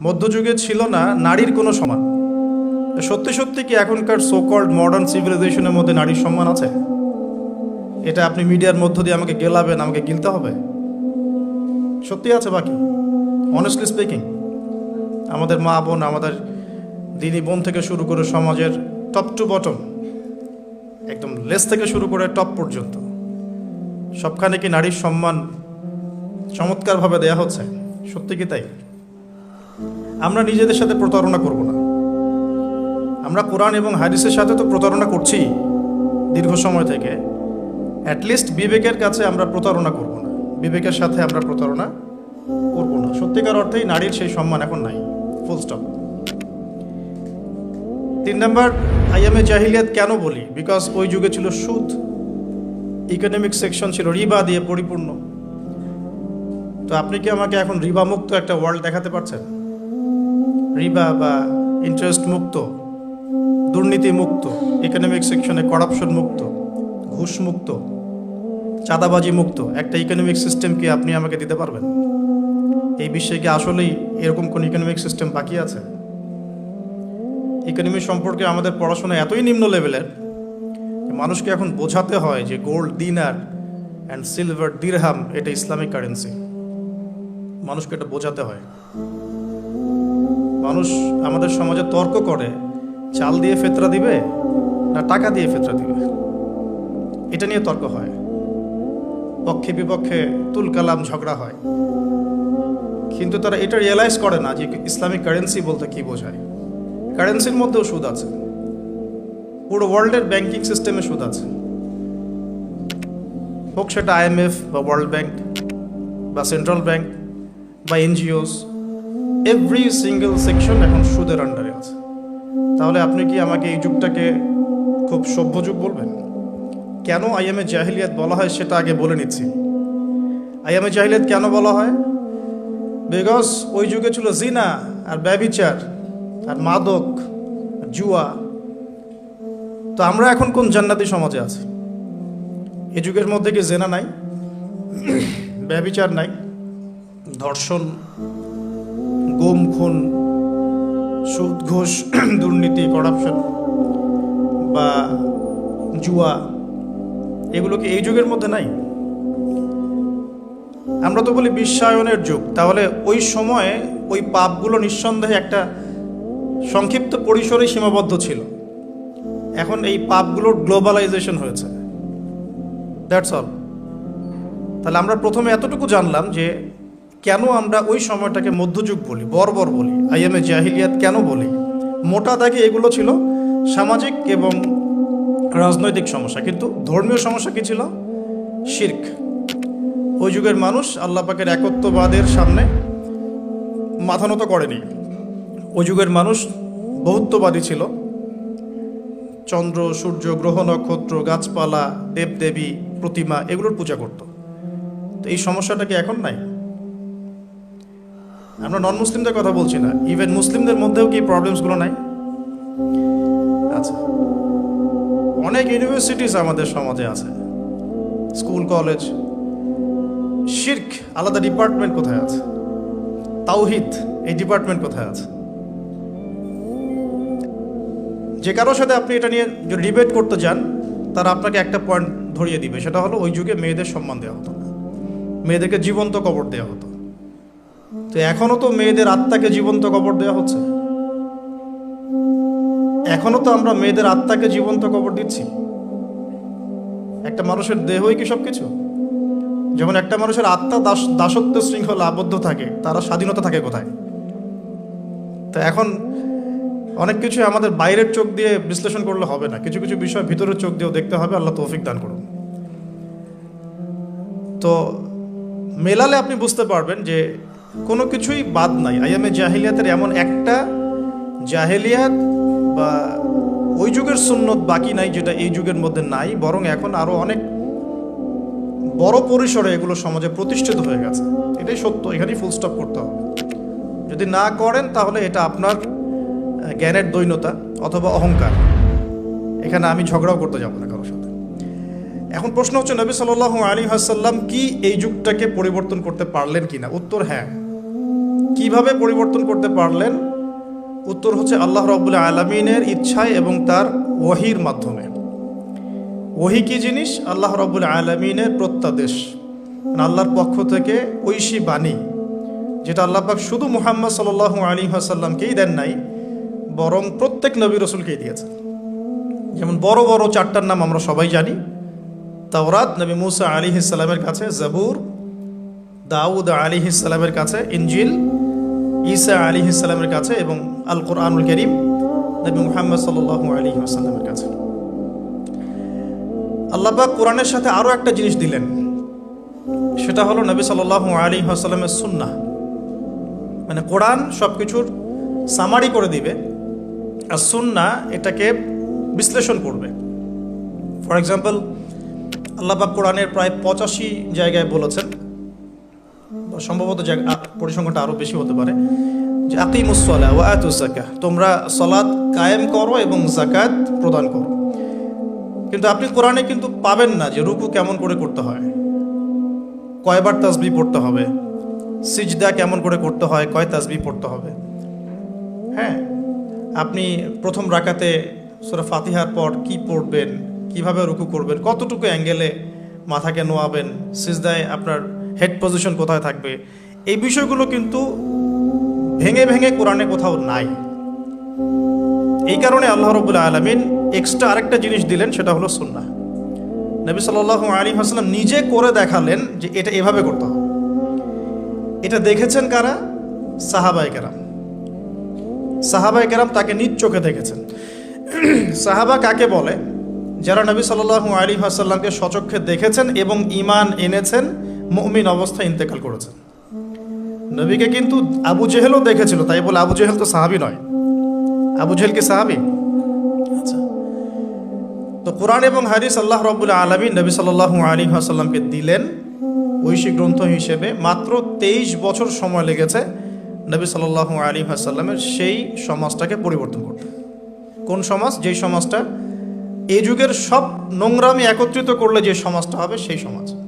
মধ্যযুগে ছিল না, নারীর কোনো সমান। সত্যি সত্যি কি এখনকার সোকল্ড মডার্ন সিভিলাইজেশনের মধ্যে নারীর সম্মান আছে? এটা আপনি মিডিয়ার মধ্য দিয়ে আমাকে গেলাবেন, আমাকে গিলতে হবে? সত্যি আছে বাকি অনেস্টলি স্পিকিং আমাদের মা বোন, আমাদের দিদি বোন থেকে শুরু করে সমাজের টপ টু বটম একদম লেস থেকে শুরু করে টপ পর্যন্ত, সবখানে কি নারীর সম্মান চমৎকারভাবে দেয়া হচ্ছে? সত্যি কি তাই? আমরা নিজেদের সাথে প্রতারণা করব না। আমরা কোরআন এবং হাদিসের সাথে তো প্রতারণা করছি দীর্ঘ সময় থেকে। অ্যাটলিস্ট বিবেকের কাছে আমরা প্রতারণা করব না। বিবেকের সাথে আমরা প্রতারণা করব না। সত্যিকার অর্থেই নারীর সেই সম্মান এখন নাই। ফুল স্টপ তিন নম্বর আইএমএ জাহিলিয়াত কেন বলি? বিকজ ওই যুগে ছিল সুদ। ইকোনমিক সেকশন ছিল রিবা দিয়ে পরিপূর্ণ। তো আপনি কি আমাকে এখন রিবামুক্ত একটা ওয়ার্ল্ড দেখাতে পারছেন? রিবা বা ইন্টারেস্ট মুক্ত, দুর্নীতি মুক্ত ইকোনমিক সেকশনে করাপশন মুক্ত, ঘুষ মুক্ত, চাঁদাবাজি মুক্ত, একটা ইকোনমিক সিস্টেম কি আপনি আমাকে দিতে পারবেন? এই বিশ্বে কি আসলেই এরকম কোন ইকোনমিক সিস্টেম বাকি আছে? ইকোনমি সম্পর্কে আমাদের পড়াশোনা এতই নিম্ন লেভেলের মানুষকে এখন বোঝাতে হয় যে gold dinar and silver dirham এটা ইসলামিক কারেন্সি মানুষকে এটা বোঝাতে হয়। মানুষ আমাদের সমাজে তর্ক করে, চাল দিয়ে ফেতরা দিবে না টাকা দিয়ে ফেতরা দিবে? এটা নিয়ে তর্ক হয়। পক্ষে বিপক্ষে তুল কালাম ঝগড়া হয়। কিন্তু তারা এটা রিয়েলাইজ করে না যে ইসলামিক কারেন্সি বলতে কি বোঝায়। কারেন্সির মধ্যেও সুদ আছে। পুরো ওয়ার্ল্ডের ব্যাংকিং সিস্টেমে সুদ আছে। হোক সেটা আইএমএফ বা ওয়ার্ল্ড ব্যাংক বা সেন্ট্রাল ব্যাংক বা এনজিওস এভরি সিঙ্গেল সেকশন এখন সুদের আন্ডারে আছে। তাহলে আপনি কি আমাকে এই যুগটাকে খুব সভ্য যুগ বলবেন? কেন আইএমএ জাহিলিয়াত বলা হয় সেটা আগে বলে নিচ্ছি। আইএমএ জাহিলিয়াত কেন বলা হয়? বিকজ ওই যুগে ছিল জিনা আর ব্যবিচার আর মাদক, জুয়া। তো আমরা এখন কোন জান্নাতি সমাজে আছি? এ যুগের মধ্যে কি জেনা নাই? ব্যবিচার নাই? ধর্ষণ গুম খুন সুদ ঘোষ দুর্নীতি, করাপশন বা জুয়া, এগুলো কি এই যুগের মধ্যে নাই? আমরা তো বলি বিশ্বায়নের যুগ। তাহলে ওই সময়ে ওই পাপগুলো নিঃসন্দেহে একটা সংক্ষিপ্ত পরিসরে সীমাবদ্ধ ছিল। এখন এই পাপগুলোর গ্লোবালাইজেশন হয়েছে। দ্যাটস অল তাহলে আমরা প্রথমে এতটুকু জানলাম যে কেন আমরা ওই সময়টাকে মধ্যযুগ বলি, বর্বর বলি? আইএমএ জাহিলিয়াত কেন বলি? মোটা দাগে এগুলো ছিল সামাজিক এবং রাজনৈতিক সমস্যা, কিন্তু ধর্মীয় সমস্যা কি ছিল? শির্ক। ওই যুগের মানুষ আল্লাহ পাকের একত্ববাদের সামনে মাথা নত করেনি। ওই যুগের মানুষ বহুত্ববাদী ছিল। চন্দ্র, সূর্য, গ্রহ, নক্ষত্র, গাছপালা, দেবদেবী, প্রতিমা, এগুলোর পূজা করত। তো এই সমস্যাটা কি এখন নাই? আমরা নন মুসলিমদের কথা বলছি না। ইভেন মুসলিমদের মধ্যেও কি প্রবলেমসগুলো নাই? আচ্ছা। অনেক ইউনিভার্সিটিস আমাদের সমাজে আছে। স্কুল কলেজ শির্ক আলাদা ডিপার্টমেন্ট কোথায় আছে? তাওহিদ, এই ডিপার্টমেন্ট কোথায় আছে? যে কারোর সাথে আপনি এটা নিয়ে যদি ডিবেট করতে যান, তারা আপনাকে একটা পয়েন্ট ধরিয়ে দিবে। সেটা হলো ওই যুগে মেয়েদের সম্মান দেওয়া হতো না। মেয়েদেরকে জীবন্ত কবর দেওয়া হতো। তো এখনও তো মেয়েদের আত্মাকে জীবন্ত কবর দেওয়া হচ্ছে। এখনও তো আমরা মেয়েদের আত্মাকে জীবন্ত কবর দিচ্ছি। একটা মানুষের দেহই কি সব কিছু যেমন একটা মানুষের আত্মা দাস, দাসত্ব শৃঙ্খলা আবদ্ধ থাকে, তারা স্বাধীনতা থাকে কোথায়? তো এখন অনেক কিছু আমাদের বাইরের চোখ দিয়ে বিশ্লেষণ করলে হবে না। কিছু কিছু বিষয় ভিতরের চোখ দিয়েও দেখতে হবে, আল্লাহ তৌফিক দান করুন। তো মেলালে আপনি বুঝতে পারবেন যে কোনো কিছুই বাদ নাই। আইএমএ জাহিলিয়াতের এমন একটা জাহেলিয়াত বা ওই যুগের সুন্নত বাকি নাই যেটা এই যুগের মধ্যে নাই, বরং এখন আরও অনেক বড় পরিসরে এগুলো সমাজে প্রতিষ্ঠিত হয়ে গেছে। এটাই সত্য, এখানেই ফুল স্টপ করতে হবে। যদি না করেন তাহলে এটা আপনার জ্ঞানের দৈন্যতা অথবা অহংকার। এখানে আমি ঝগড়াও করতে যাব না কারোর সাথে। এখন প্রশ্ন হচ্ছে, নবী সাল্লাল্লাহু আলী হাসাল্লাম কি এই যুগটাকে পরিবর্তন করতে পারলেন কিনা? উত্তর হ্যাঁ। কীভাবে পরিবর্তন করতে পারলেন? উত্তর হচ্ছে আল্লাহ রব্বুল আলমিনের ইচ্ছায় এবং তার ওহির মাধ্যমে। ওহি কি জিনিস? আল্লাহ রব্বুল আলমিনের প্রত্যাদেশ। মানে আল্লাহর পক্ষ থেকে ঐশী বাণী, যেটা আল্লাহ পাক শুধু মুহাম্মদ সাল আলী আসাল্লামকেই দেন নাই, বরং প্রত্যেক নবী রসুলকেই দিয়েছেন। যেমন বড় বড় চারটার নাম আমরা সবাই জানি। তাওরাত নবী মুসা আলী ইসালামের কাছে, জাবুর, দাউদ আলী ইসালামের কাছে ইঞ্জিল ঈসা আলী ইসালামের কাছে এবং আল কোরআনুল করিম নবী মুহাম্মদ সাল আলী আসাল্লামের কাছে। আল্লাহবাক কোরআনের সাথে আরও একটা জিনিস দিলেন। সেটা হলো নবী সাল আলী আসাল্লামের সুন্না মানে কোরআন সব কিছুর সামারি করে দিবে আর সুন্না এটাকে বিশ্লেষণ করবে। ফর এক্সাম্পল আল্লাহবাক কোরআনের প্রায় পঁচাশি জায়গায় বলেছেন সম্ভবত পরিসংখ্যানটা আরও বেশি হতে পারে, যে আকিমুসলা ও আতুজাকা তোমরা সলাদ কায়েম করো এবং জাকাত প্রদান করো। কিন্তু আপনি কোরআনে কিন্তু পাবেন না যে রুকু কেমন করে করতে হয়, কয়বার তাসবি পড়তে হবে, সিজদা কেমন করে করতে হয়, কয় তাসবি পড়তে হবে। হ্যাঁ আপনি প্রথম রাকাতে সুরা ফাতিহার পর কি পড়বেন, কীভাবে রুকু করবেন, কতটুকু অ্যাঙ্গেলে মাথাকে নোয়াবেন, সিজদায় আপনার হেড পজিশন কোথায় থাকবে? এই বিষয়গুলো কিন্তু ভেঙে ভেঙে কোরআনে কোথাও নাই। এই কারণে আল্লাহ রবুল্লা আলমিন এক্সট্রা আরেকটা জিনিস দিলেন, সেটা হলো সুন্না নবী সাল্লাহ আলী হাসলাম নিজে করে দেখালেন যে এটা এভাবে করতে হবে। এটা দেখেছেন কারা? সাহাবাই কেরাম। সাহাবাই কেরাম তাকে নিজ চোখে দেখেছেন। সাহাবা কাকে বলে? যারা নবী সাল্লাহ আলী হাসাল্লামকে সচক্ষে দেখেছেন এবং ইমান এনেছেন মমিন অবস্থায় ইন্তেকাল করেছেন নবীকে কিন্তু আবু জেহেলও দেখেছিল, তাই বলে আবু জেহেল তো সাহাবি নয়। আবু জেহেল কি সাহাবি? আচ্ছা। তো কোরআন এবং হাদিস আল্লাহ রবুল আলমী নবী সাল্লাহ আলী আসাল্লামকে দিলেন ঐশী গ্রন্থ হিসেবে। মাত্র তেইশ বছর সময় লেগেছে নবী সাল্লাহ আলী আসাল্লামের সেই সমাজটাকে পরিবর্তন করতে। কোন সমাজ? যেই সমাজটা এই যুগের সব নোংরামি একত্রিত করলে যে সমাজটা হবে, সেই সমাজ।